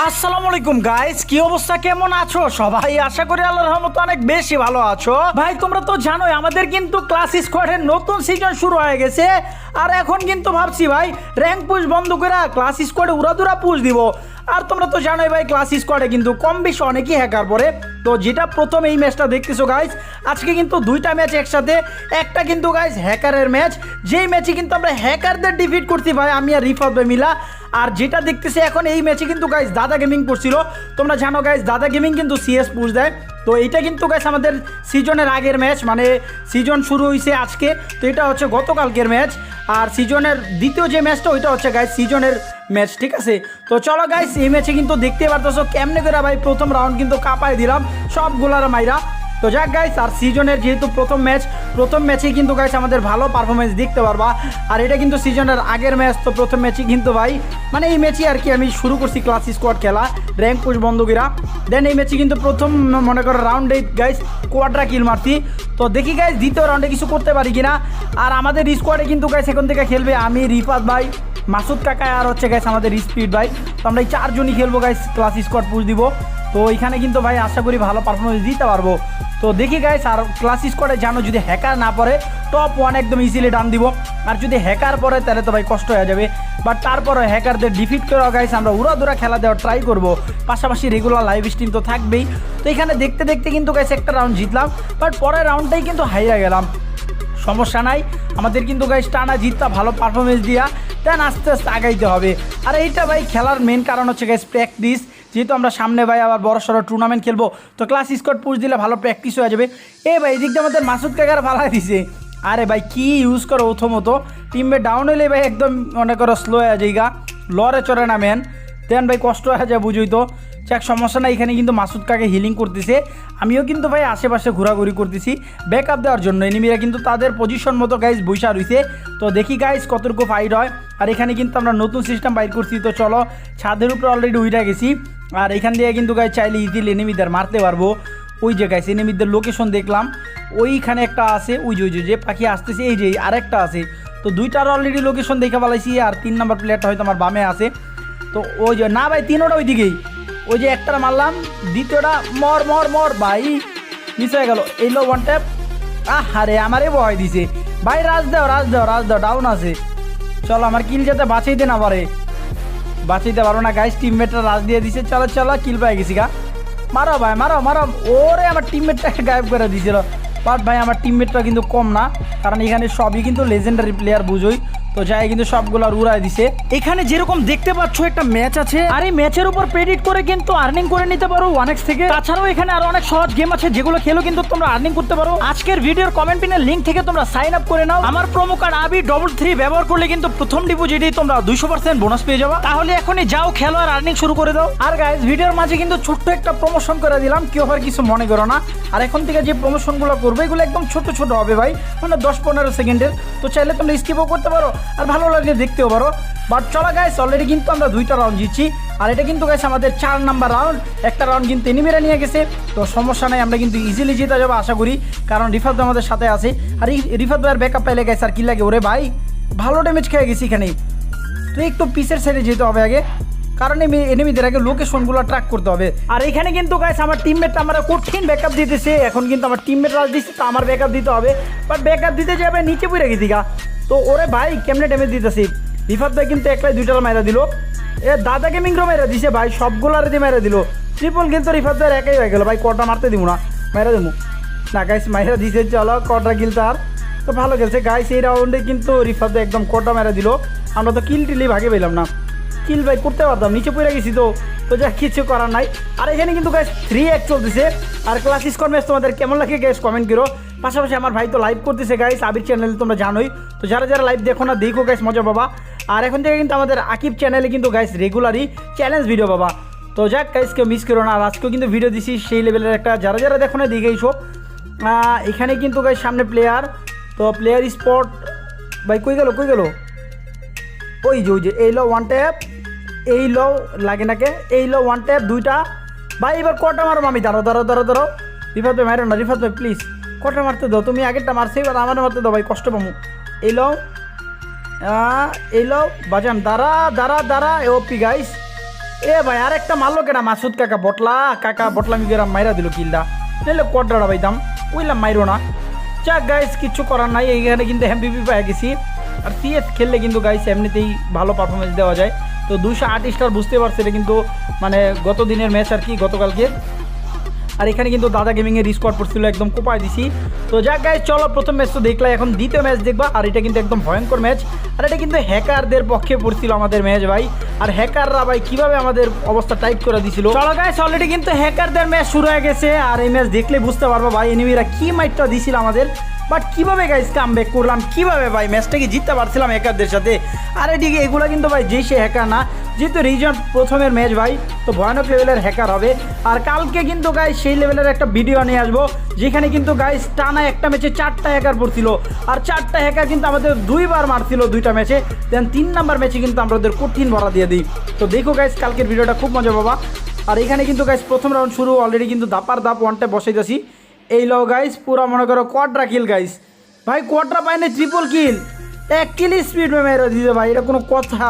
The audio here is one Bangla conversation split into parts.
আসসালামু আলাইকুম গাইস কি অবস্থা? কেমন আছো? সবাই আশা করি আল্লাহর রহমতে অনেক বেশি ভালো আছো। ভাই, তোমরা তো জানোই, আমাদের কিন্তু ক্লাস স্কোয়াডের নতুন সিজন শুরু হয়ে গেছে। আর এখন কিন্তু ভাবছি, ভাই র্যাঙ্ক পুশ বন্ধ করে ক্লাস স্কোয়াডে উড়াদুরা পুশ দিব। আর তোমরা তো জানোই, ভাই ক্লাস স্কোয়াডে কিন্তু কম বেশি অনেকই হ্যাকার পরে তো যেটা প্রথম এই ম্যাচটা দেখতেছো গাইস আজকে কিন্তু দুইটা ম্যাচ একসাথে। একটা কিন্তু গাইস হ্যাকারের ম্যাচ যেই ম্যাচে কিন্তু আমরা হ্যাকারদের ডিফিট করছি, ভাই, আমি আর রিফাত মিলা। আর যেটা দেখতেছি এখন এই ম্যাচে কিন্তু গাইস দাদা গেমিং করছিল। তোমরা জানো গাইস দাদা গেমিং কিন্তু সিএস পুশ দেয়। তো এটা কিন্তু গাইস আমাদের সিজনের আগের ম্যাচ মানে সিজন শুরু হয়েছে আজকে। তো এটা হচ্ছে গতকালকের ম্যাচ আর সিজনের দ্বিতীয় যে ম্যাচটা ওইটা হচ্ছে গাইস সিজনের ম্যাচ ঠিক আছে? তো চলো গাইস এই ম্যাচে কিন্তু দেখতে পারতেছো, কেমনে করে ভাই প্রথম রাউন্ড কিন্তু কাপায় দিলাম। সবগুলার মাইরা। তো যাক গাইস আর সিজনের যেহেতু প্রথম ম্যাচ প্রথম ম্যাচেই কিন্তু গাইস আমাদের ভালো পারফরমেন্স দেখতে পারবা। আর এটা কিন্তু সিজনের আগের ম্যাচ তো প্রথম ম্যাচই কিন্তু ভাই মানে এই ম্যাচই আর কি আমি শুরু করছি ক্লাস স্কোয়াড খেলা র্যাঙ্ক পুশ বন্ধুকিরা দেন এই ম্যাচে কিন্তু প্রথম মনে করো রাউন্ডে গাইস কোয়াড্রা কিল মারছি। তো দেখি গাইস দ্বিতীয় রাউন্ডে কিছু করতে পারি কিনা। আর আমাদের স্কোয়াডে কিন্তু গাইস এখন থেকে খেলবে আমি, রিফাত ভাই, মাসুদ কাকা আর হচ্ছে গাইস আমাদের স্পিড ভাই। তো আমরা এই চারজনই খেলব গাইস ক্লাস স্কোয়াড পুশ দিব। তো এখানে কিন্তু ভাই, আশা করি ভালো পারফরমেন্স দিতে পারব। তো দেখি গাইস আর ক্লাস স্কোয়াডে জানো, যদি হ্যাকার না পড়ে টপ ওয়ান একদম ইজিলি ডান দিব। আর যদি হ্যাকার পড়ে, তাহলে তো ভাই কষ্ট হয়ে যাবে। বাট তারপরে হ্যাকারদের ডিফিট করে গাইস আমরা উড়াদুরা খেলা দেওয়ার ট্রাই করব। পাশাপাশি রেগুলার লাইভ স্ট্রিম তো থাকবেই। তো এখানে দেখতে দেখতে কিন্তু গাইস একটা রাউন্ড জিতলাম। বাট পরের রাউন্ডটাই কিন্তু হাইরা গেলাম। সমস্যা নাই। আমাদের কিন্তু গাইস টানা জিতটা ভালো পারফরমেন্স দিয়া। দেন আস্তে আস্তে আগাইতে হবে। আর এইটা ভাই খেলার মেন কারণ হচ্ছে গাইস প্র্যাকটিস যেহেতু আমরা সামনে ভাই আবার বড় সড়ো টুর্নামেন্ট খেলব, তো ক্লাস স্কোয়াড পুষ দিলে ভালো প্র্যাকটিস হয়ে যাবে। এ ভাই এদিকটা আমাদের মাসুদ কাকার ভালো দিছে। আরে ভাই, কি ইউজ করো প্রথমত? টিমে ডাউন হলে ভাই একদম মনে করো স্লো হয়ে যায় গা লরে চড়ে না ম্যান দেন ভাই, কষ্ট হয়ে যায়, বুঝুই তো। যাক, সমস্যা নাই, এখানে কিন্তু মাসুদ কাকে হিলিং করতেছে। আমিও কিন্তু ভাই আশেপাশে ঘোরাঘুরি করতেছি। ব্যাক আপ দেওয়ার জন্য, এনিমিরা কিন্তু তাদের পজিশন মতো গাইজ বৈশা রয়েছে তো দেখি গাইজ কতটুকু ফাইট হয়। আর এখানে কিন্তু আমরা নতুন সিস্টেম বাইর করছি, তো চলো, ছাদের উপরে অলরেডি উইটা গেছি। আর এখান দিয়ে কিন্তু গাইজ চাইলে ইজিলি এনিমিদের মারতে পারব। ওই যে গাইজ এনিমিদের লোকেশন দেখলাম। ওইখানে একটা আছে, ওই যে ওই যে পাখি আসতেছে, এই যে আরেকটা আছে। তো দুইটার অলরেডি লোকেশন দেখে পালাইছি আর তিন নম্বর প্লেয়ারটা হয়তো আমার বামে আছে। তো ওই যে, না ভাই, তিনোটা ওই দিকেই ওই যে একটা মারলাম, দ্বিতীয়টা মর মর মর, ভাই। মিস হয়ে গেল। এইলো ওয়ান ট্যাপ আরে আমারে ভয় দিছে। ভাই, রাজ দাও রাজ দাও রাজ দাও ডাউন আছে। চলো, আমার কিল যাতে বাঁচাইতে না পারে। বাঁচাইতে পারো না গাইস টিমমেটরা রাজ দিয়ে দিছে। চলো চলো কিল পাই গেছি গা। মারো ভাই, মারো মারো। ওরে, আমার টিমমেটটাকে গায়েব করে দিয়েছিল বাট ভাই, আমার টিমমেটটা কিন্তু কম না। কারণ এখানে সবই কিন্তু লেজেন্ডারি প্লেয়ার বুঝোই। তো যাই, কিন্তু সবগুলো উড়াই দিছে। এখানে যেরকম দেখতে পাচ্ছ, একটা ম্যাচ আছে। আর এই ম্যাচের উপর প্রেডিট করে কিন্তু আর্নিং করে নিতে পারো ওয়ানেক্স থেকে। তাছাড়াও এখানে আরও অনেক সহজ গেম আছে, যেগুলো খেলো কিন্তু তোমরা আর্নিং করতে পারো। আজকের ভিডিওর কমেন্ট পিনের লিঙ্ক থেকে তোমরা সাইন আপ করে নাও। আমার প্রোমো কার্ড আবি ডবল থ্রি ব্যবহার করলে কিন্তু প্রথম ডিপোজিটে তোমরা দুইশো পার্সেন্ট বোনাস পেয়ে যাবে। তাহলে এখনই যাও, খেলো আর আর্নিং শুরু করে দাও। আর গাইজ ভিডিওর মাঝে কিন্তু ছোট্ট একটা প্রমোশন করে দিলাম, কেউ আবার কিছু মনে করো না। আর এখন থেকে যে প্রমোশনগুলো করবে, এগুলো একদম ছোট ছোট হবে ভাই মানে দশ পনেরো সেকেন্ডের তো চাইলে তোমরা স্কিপও করতে পারো। আর ভালো লাগলে দেখতেও পারো। বাট চলা গাইস অলরেডি কিন্তু আমরা দুইটা রাউন্ড জিতছি। আর এটা কিন্তু গাইস আমাদের চার নাম্বার রাউন্ড একটা রাউন্ড কিন্তু এনিমিরা নিয়ে গেছে। তো সমস্যা নাই, আমরা কিন্তু ইজিলি জিতে যাব, আশা করি। কারণ রিফাত আমাদের সাথে আছে। আর রিফাত ভাইয়ের ব্যাকআপ পাইলে গেছে আর কি লাগে ওরে ভাই? ভালো ড্যামেজ খেয়ে গেছি এখানে। তো একটু পিসের সাইডে যেতে হবে আগে। কারণ এনিমিদের আগে লোকেশনগুলো ট্র্যাক করতে হবে। আর এখানে কিন্তু গাইস আমার টিমমেট আমরা কঠিন ব্যাকআপ দিতেছে। এখন কিন্তু আমার টিমমেট রাজ দিচ্ছে তো আমার ব্যাকআপ দিতে হবে। বাট ব্যাকআপ দিতে যাবে, নিচে পড়ে গেছি গা। তো ওরে ভাই, কেমনে ড্যামেজ দিতেছি? রিফাত ভাই কিন্তু একলাই দুইটার মাইরা দিল। এ দাদা গেমিংরও মেরা দিছে ভাই, সবগুলার দিয়ে মেরা দিল। ট্রিপল কিন্তু রিফাত ভাই একাই হয়ে গেলো। ভাই, কটা মারতে দিব না? মেরা দেবো না গাইস মাইরা দিছে, চলো, কটা কিল তার। তো ভালো গেছে গাইস এই রাউন্ডে কিন্তু রিফাত একদম কটা মেরা দিল। আমরা তো কিল টিলি ভাগে পেলাম না। কিল ভাই করতে পারতাম, নিচে পড়ে গেছি তো। তো যা কিছু করার নাই। আর এখানে কিন্তু গ্যাস থ্রি এক চলতেছে। আর ক্লাস স্কোর ম্যাচ তোমাদের কেমন লাগে গ্যাস কমেন্ট করো। পাশাপাশি আমার ভাই তো লাইভ করতেছে গাইস আবির চ্যানেলে তোমরা জানোই। তো যারা যারা লাইভ দেখো না, দেখো গাইস মজা বাবা আর এখন থেকে কিন্তু আমাদের আকিব চ্যানেলে কিন্তু গাইস রেগুলারই চ্যালেঞ্জ ভিডিও বাবা তো যাক গাইস কেউ মিস করো না। আর আজকেও কিন্তু ভিডিও দিছি সেই লেভেলের একটা। যারা যারা দেখো না দেখেইছো এখানে কিন্তু গাইস সামনে প্লেয়ার তো প্লেয়ার স্পট ভাই, কই গেল কই গেল? ওই যে ওই যে, এই লো ওয়ান ট্যাপ এই লো লাগে নাকে? এই লো ওয়ান ট্যাপ দুইটা। ভাই, এবার কটা মারো আমি? দাঁড়ো দাঁড়ো দাঁড়ো দাঁড়ো রিফাত ভাই মারো না রিফাত ভাই প্লিজ কটা মারতে দাও? তুমি আগেরটা মারছে, এবার আমার মারতে দাও ভাই, কষ্ট পামু এই লো এই লো, বাজান, দাঁড়া দাঁড়া দাঁড়া, এ ওপি গাইস এ ভাই আর একটা মারলো কেনা মাসুদ কাকা বটলা কাকা বটলা আমি গেরাম মাইরা দিল কিল্লা নাহলে ভাই দাম ওইলাম মাইরো না। যাক গাইস কিচ্ছু করার নাই, এইখানে কিন্তু এমবিপি পেয়ে গেছি। আর সিএস খেললে কিন্তু গাইস এমনিতেই ভালো পারফরমেন্স দেওয়া যায়। তো দুশো আট স্টার বুঝতে পারছে এটা কিন্তু মানে গত দিনের ম্যাচ আর কি গতকালকে আর এখানে কিন্তু দাদা গেমিংয়ের স্কোয়াড পড়ছিল একদম কোপায় দিছি। তো যাক গাইস চলো প্রথম ম্যাচ তো দেখলা এখন দ্বিতীয় ম্যাচ দেখবা, আর এটা কিন্তু একদম ভয়ঙ্কর ম্যাচ আর এটা কিন্তু হ্যাকারদের পক্ষে পড়ছিল আমাদের ম্যাচ ভাই। আর হ্যাকাররা ভাই কীভাবে আমাদের অবস্থা টাইট করে দিছিল। চলো গাইস অলরেডি কিন্তু হ্যাকারদের ম্যাচ শুরু হয়ে গেছে। আর এই ম্যাচ দেখলে বুঝতে পারব ভাই এনিমিরা কি মাইটটা দিছিল আমাদের। বাট কীভাবে গাইস কাম ব্যাক করলাম? কীভাবে ভাই ম্যাচটাকে জিততে পারছিলাম হ্যাকারদের সাথে? আর এদিকে এগুলো কিন্তু ভাই যেই সে হ্যাকার না, যেহেতু রিজন প্রথমের ম্যাচ ভাই, তো ভয়ানক লেভেলের হ্যাকার হবে। আর কালকে কিন্তু গাইস সেই লেভেলের একটা ভিডিও নিয়ে আসব, যেখানে কিন্তু গাইস টানা একটা ম্যাচে চারটা হ্যাকার পড়ছিল। আর চারটা হ্যাকার কিন্তু আমাদের দুইবার মারছিল দুইটা ম্যাচে দেন তিন নাম্বার ম্যাচে কিন্তু আমরা ওদের কঠিন ভরা দিয়ে দিই। তো দেখো গাইস কালকের ভিডিওটা খুব মজা পাবা। আর এখানে কিন্তু গাইস প্রথম রাউন্ড শুরু অলরেডি কিন্তু দাপার দাপ ওয়ানটা বসাই যাচ্ছি এই লো গাইস পুরো মনে করো কোয়াড্রা কিল গাইস ভাই কোয়াড্রা পাইনি ট্রিপল কিল এক কিল স্পিড মেরে দিতে ভাই, এটা কোনো কথা।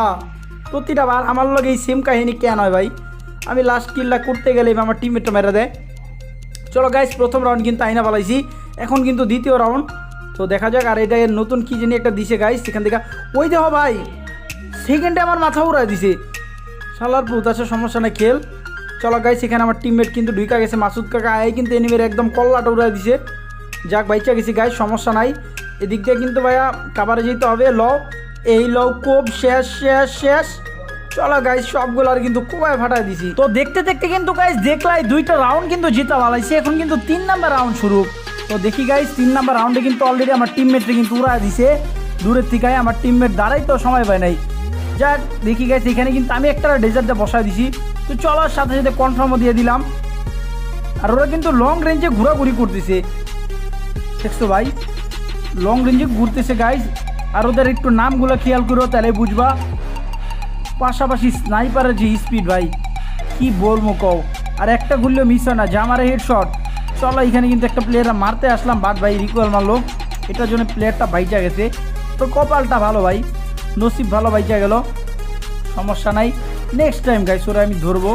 প্রতিটা বার আমার লগে এই সেম কাহিনী কেন হয় ভাই? আমি লাস্ট কিলটা করতে গেলে আমার টিমমেটটা মেরে দেয়। চলো গাইস প্রথম রাউন্ড কিন্তু আইনা পালাইছি এখন কিন্তু দ্বিতীয় রাউন্ড তো দেখা যাক, আর এটা নতুন কি জানি একটা দিছে গাইস সেখান থেকে। ওই দেখো ভাই সেকেন্ডে আমার মাথা উড়াই দিছে। শালার পুত আছে, সমস্যা নেই, খেল। চলো গাইস এখানে আমার টিমমেট কিন্তু ঢুকা গেছে, মাসুদ কাকা। আয় কিন্তু এনিমের একদম কল্লাটা উড়াই দিছে। যাক, বাইচা গেছি গাইস সমস্যা নাই। এদিক দিয়ে কিন্তু ভাইয়া কাবারে যেতে হবে। ল এই লও, কোপ, শেষ শেষ শেষ। চলো গাইস সবগুলার কিন্তু কোবায় ফাটাই দিছি। তো দেখতে দেখতে কিন্তু গাইস দেখলাই দুইটা রাউন্ড কিন্তু জিতা ভালাইছে এখন কিন্তু তিন নাম্বার রাউন্ড শুরু। তো দেখি গাইস তিন নাম্বার রাউন্ডে কিন্তু অলরেডি আমার টিমমেটকে কিন্তু উড়াই দিছে। দূরের থেকে আমার টিমমেট দাঁড়াই তো সময় পায় নাই। যাক, দেখি গাইস এখানে কিন্তু আমি একটা ডেজার্টে বসাই দিছি। তো চলার সাথে সাথে কনফার্মও দিয়ে দিলাম। আর ওরা কিন্তু লং রেঞ্জে ঘোরাঘুরি করতেছে। দেখছ ভাই? লং রেঞ্জে ঘুরতেছে গাইজ আর ওদের একটু নামগুলো খেয়াল করো, তাহলে বুঝবা। পাশাপাশি স্নাইপারের যে স্পিড ভাই, কি বলব কও? আর একটা ঘুরলেও মিস হয় না জামারে হেডশট চলো, এখানে কিন্তু একটা প্লেয়ার মারতে আসলাম। বাদ ভাই রিকোয়াল মারলো। এটার জন্য প্লেয়ারটা বাইচা গেছে। তো কপালটা ভালো, ভাই। নসিব ভালো বাইচা গেল। সমস্যা নাই। নেক্সট টাইম গাইস ওরা আমি ধরবো।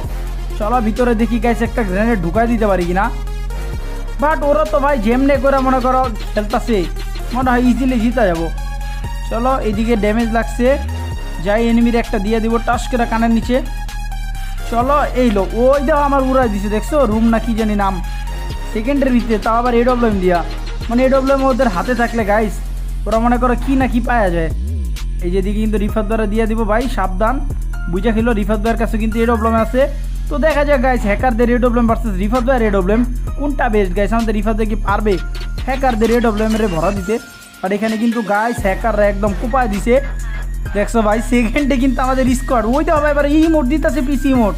চলো ভিতরে দেখি গাইস একটা গ্রেনেড ঢুকাই দিতে পারি কিনা। বাট ওরা তো ভাই যেমনে করে মনে করো খেলতাছে, মনে হয় ইজিলি জিতা যাব। চলো, এদিকে ড্যামেজ লাগছে। যাই এনিমির একটা দিয়ে দিব টাস করে কানের নিচে। চলো, এই লোক ওই দাও আমার উড়াই দিছে, দেখছ? রুম না কি জানি নাম। সেকেন্ডের ভিতরে তাও আবার এডব্লিউএম দিয়া। মানে এডব্লিউএম ওদের হাতে থাকলে গাইস ওরা মনে করো কি না কি পাওয়া যায়। এই যেদিকে কিন্তু রিফার দ্বারা দিয়ে দিব, ভাই, সাবধান। বুঝা খেলো, রিফাত ভাইয়ের কাছে কিন্তু এডব্লিউএম আছে। তো দেখা যাক গাইস হ্যাকারদের এডব্লিউএম ভার্সেস রিফাত ভাইয়ের এডব্লিউএম কোনটা বেস্ট গাইস আমাদের রিফাত ভাই কি পারবে হ্যাকারদের এডব্লিউএম এর ভরা দিতে? আর এখানে কিন্তু গাইস হ্যাকাররা একদম কুপায় দিছে। দেখছ ভাই সেকেন্ডে কিন্তু আমাদের স্কোয়াড ওই তো হবে এবার ই মোট দিতেছে পিসি মোট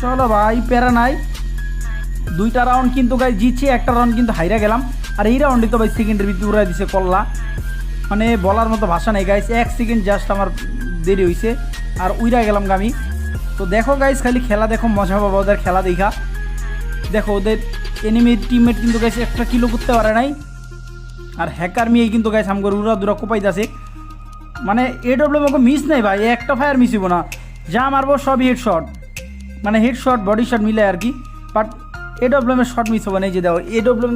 চলো ভাই, প্যারা নাই। দুইটা রাউন্ড কিন্তু গাই জিতছি, একটা রাউন্ড কিন্তু হাইরা গেলাম। আর এই রাউন্ডে তো ভাই সেকেন্ডের ভিতরে উড়াই দিছে কল্লা। মানে বলার মতো ভাষা নেই গাইস এক সেকেন্ড জাস্ট আমার দেরি হয়েছে আর উইরা গেলাম গামি তো দেখো গাইস খালি খেলা দেখো, মজা পাবো ওদের খেলা দেখা। দেখো ওদের এনিমি টিমমেট কিন্তু গাইস একটা কিলো করতে পারে নাই। আর হ্যাকার মেয়ে কিন্তু গাইস আমগর উড়া দুরা কোপাইতাছে মানে এ এডব্লিউ আমাকে মিস নেই ভাই, একটা ফায়ার মিস হইব না। যা মারবো সবই হেড শট মানে হেড শট বডি শট মিলে আর কি। বাট এ এডব্লিউএমের শট মিস হবে না যে দেখো এডব্লিউএম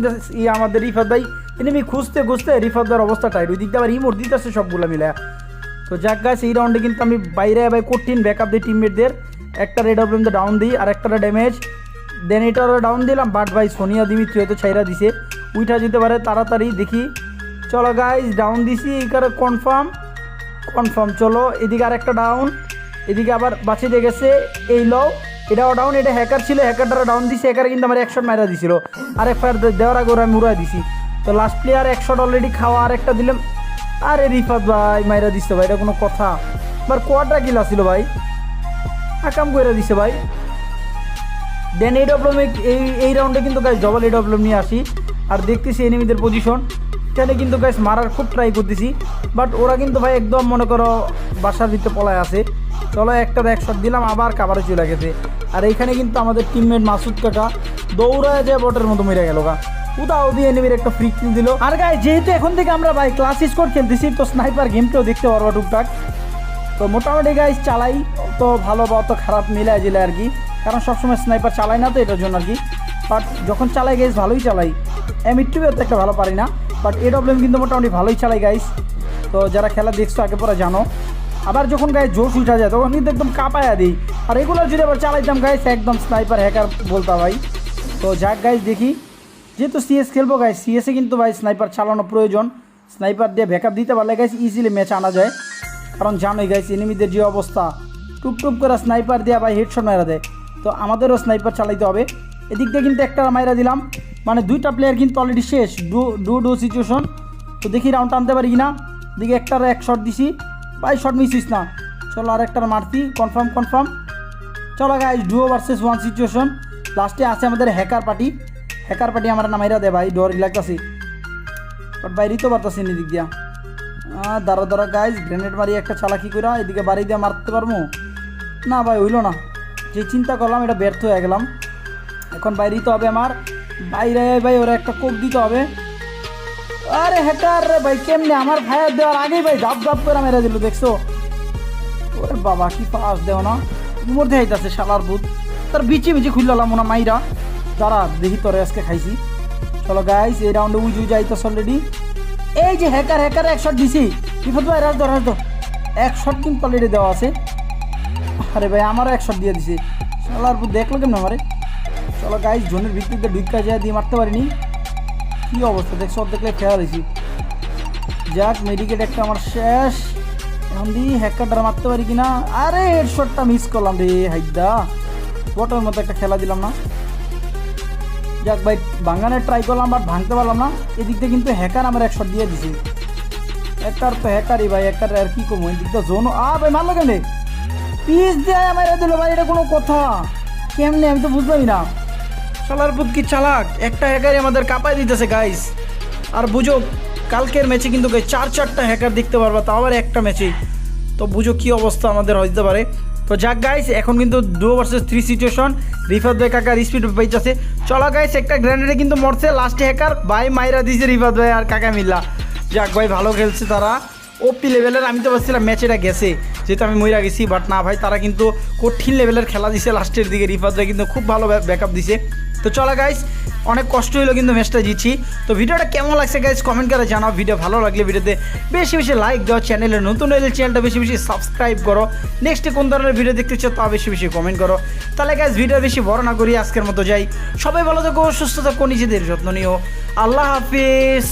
আমাদের রিফাত ভাই এনিমি খুঁজতে খুঁজতে রিফাত ভাইয়ের অবস্থা টাইট ওই দিক দিয়ে আবার ইমোট দিতেছে সবগুলো মিলে তো যাক গাছ এই রাউন্ডে কিন্তু আমি বাইরে ভাই কঠিন ব্যাকআপ দিই টিমমেটদের একটা রেড অফ ডাউন দিই, আর একটা ড্যামেজ দেন এটার ডাউন দিলাম বাট ভাই সোনিয়া দিমিত্রি হয়তো ছাইরা দিছে। উইটা যেতে পারে, তাড়াতাড়ি দেখি। চলো গাইজ ডাউন দিছি এখানে কনফার্ম কনফার্ম চলো, এদিকে আর একটা ডাউন এদিকে আবার বাঁচিয়ে দিয়ে গেছে, এই লও এটাও ডাউন এটা হ্যাকার ছিল হ্যাকারটা ডাউন দিছে হ্যাকার কিন্তু আমার একশট মারা দিছিল। আর এক ফায়ার দেওয়ার আগে ওরা আমি উড়াই দিছি। তো লাস্ট প্লেয়ার একশট অলরেডি খাওয়া আর একটা দিলাম আরে রিফাত ভাই, মাইরা দিচ্ছে ভাই, এটা কোনো কথা। বার কোয়াটা কিল আসছিল ভাই। আকাম করে দিছে ভাই। দেন এই ডব্লম এই এই রাউন্ডে কিন্তু গাছ ডবল এই ডব্লম নিয়ে আসি। আর দেখতেছি এনিমিদের পজিশন এখানে কিন্তু গাছ মারার খুব ট্রাই করতেছি। বাট ওরা কিন্তু ভাই একদম মনে করো বাসার ভিতরে পলায় আছে। চলো একটা এক শট দিলাম, আবার কাবারে চলে গেছে। আর এইখানে কিন্তু আমাদের টিমমেট মাসুদ কাকা দৌড়ায় যায় বটের মতো মেরে গেল গা। উদাও দিয়ে এনিমির একটা ফ্রি কিল দিল। আর গাই যেহেতু এখন থেকে আমরা ভাই ক্লাস স্কোর খেলতেছি, তো স্নাইপার গেমটাও দেখতে পারব টুকটাক। তো মোটামুটি গাইজ চালাই তো ভালো বা অত খারাপ মিলাই জিলে আর কি। কারণ সবসময় স্নাইপার চালাই না তো এটার জন্য আর কি। বাট যখন চালাই গাইজ ভালোই চালাই। এম ইটুবে তো একটা ভালো পারি না বাট এ ডব্লিউএম কিন্তু মোটামুটি ভালোই চালাই গাইজ তো যারা খেলা দেখছ, আগে পরে জানো। আবার যখন গায়ে জোশ উঠা যায়, তখন কিন্তু একদম কাঁপায়া দিই। আর এগুলো যদি আবার চালাইতাম গাইস একদম স্নাইপার হ্যাকার বলতাম ভাই। তো যাক গাইস দেখি। যেহেতু সিএস খেলব গাইস সিএসে কিন্তু ভাই স্নাইপার চালানো প্রয়োজন। স্নাইপার দিয়ে ব্যাকআপ দিতে পারলে গাইস ইজিলি ম্যাচ আনা যায়। কারণ জানোই গাইস এনিমিদের যে অবস্থা। টুপ টুপ করে স্নাইপার দিয়ে ভাই হেডশট মারা দেয়। তো আমাদেরও স্নাইপার চালাইতে হবে। এদিক দিয়ে কিন্তু একটা মাইরা দিলাম। মানে দুইটা প্লেয়ার কিন্তু অলরেডি শেষ। ডু ডু ডু সিচুয়েশন তো দেখি রাউন্ড টানতে পারি কিনা। দিকে একটার এক শট দিছি। ভাই শট মিসিস না। চলো আর একটার মারতি কনফার্ম কনফার্ম চলো guys duo versus one situation লাস্টে আছে আমাদের হ্যাকার পার্টি হ্যাকার পার্টি আমার নামাইরা দে ভাই, ডর লাগতাছি বাট বাইরেই তো পারতাছি না দিক দিয়া। দাঁড়া দাঁড়া গাইজ গ্রেনেড মারি একটা চালাকি করে এদিকে বাড়ি দিয়ে মারতে পারব না ভাই, হইল না। যে চিন্তা করলাম, এটা ব্যর্থ হয়ে গেলাম। এখন বাইরেই তো হবে আমার। বাইরে ভাই, ওরা একটা কোপ দিতে হবে। আরে হ্যাকার রে ভাই, কেমনে? আমার ভাইয়ের দেওয়ার আগেই ভাই, ধাপ ধাপ করে মেরে দিল, দেখছ? ওরে বাবা, কি পাস দেও না। মধ্যে আইতাছে শালার বুধ তার বিচি বিচি খুললাম হয় মাইরা। দাঁড়া, দেখি তোরে আজকে খাইছি। চলো গাইস এই রাউন্ডে উজু যাইতাস অলরেডি এই যে হ্যাকার হ্যাকার এক শট দিছি। বিপদ ভাই, রাজ ধর রাজ ধর। এক শট কিন্তু অলরেডি দেওয়া আছে। আরে ভাই, আমারও এক শট দিয়ে দিছে। শালার দেখল কেমন আমারে? চলো গাইস জোনের ভিত্তিতে ঢুকা যায়, দিয়ে মারতে পারিনি। কি অবস্থা? দেখছ দেখলে খেয়াল হয়েছি। যাক মেডিকেট একটা আমার শেষ। এখন দি হ্যাকারটা মারতে পারি কিনা? আরে এর হেডশটটা মিস করলাম রে, হাইদা। বটের মতো একটা খেলা দিলাম না। যাক ভাই ভাঙানের ট্রাই করলাম বাট ভাঙতে পারলাম না। এদিক দিয়ে কিন্তু হ্যাকার আমার এক শট দিয়ে দিছে। হ্যাকার তো হ্যাকারই ভাই হ্যাকার আর কি কমো এদিক দিয়ে জোন আ, ভাই, মারলো কেন পিস দেয় আমার দিল ভাই, এটা কোনো কথা। কেমনে, আমি তো বুঝলামই না। পুত কি চালাক? একটা হ্যাকারই আমাদের কাঁপাই দিতেছে গাইস আর বুঝো, কালকের ম্যাচে কিন্তু চার চারটা হ্যাকার দেখতে পারবা, তাও আবার একটা ম্যাচে তো বুঝো কি অবস্থা আমাদের হইতে পারে। তো যাক গাইস এখন কিন্তু দু ভার্সেস থ্রি সিচুয়েশন রিফাত ভাই কাকার স্পিড পাইতেছে। চলো গাইস একটা গ্র্যান্ডেডে কিন্তু মরছে লাস্টে হ্যাকার ভাই মাইরা দিয়েছে রিফাত ভাই আর কাকা মিল্লা। যাক ভাই, ভালো খেলছে তারা। ওপি লেভেলের আমি তো বলছিলাম ম্যাচ এটা গেছে। যেহেতু আমি মইরা গেছি বাট না ভাই, তারা কিন্তু কঠিন লেভেলের খেলা দিছে লাস্টের দিকে। রিফাত ভাই কিন্তু খুব ভালো ব্যাকআপ দিছে। তো চলো গাইস অনেক কষ্ট হলো কিন্তু ম্যাচটা জিতছি। তো ভিডিওটা কেমন লাগছে গাইজ কমেন্ট করে জানাও। ভিডিও ভালো লাগলে ভিডিওতে বেশি বেশি লাইক দাও। চ্যানেলে নতুন হলে চ্যানেলটা বেশি বেশি সাবস্ক্রাইব করো। নেক্সটে কোন ধরনের ভিডিও দেখতে চাও তা বেশি বেশি কমেন্ট করো। তাহলে গাইস ভিডিও বেশি বড় না করি, আজকের মতো যাই। সবাই ভালো থাকো, সুস্থ থাকো, নিজেদের যত্ন নিও। আল্লাহ হাফিজ।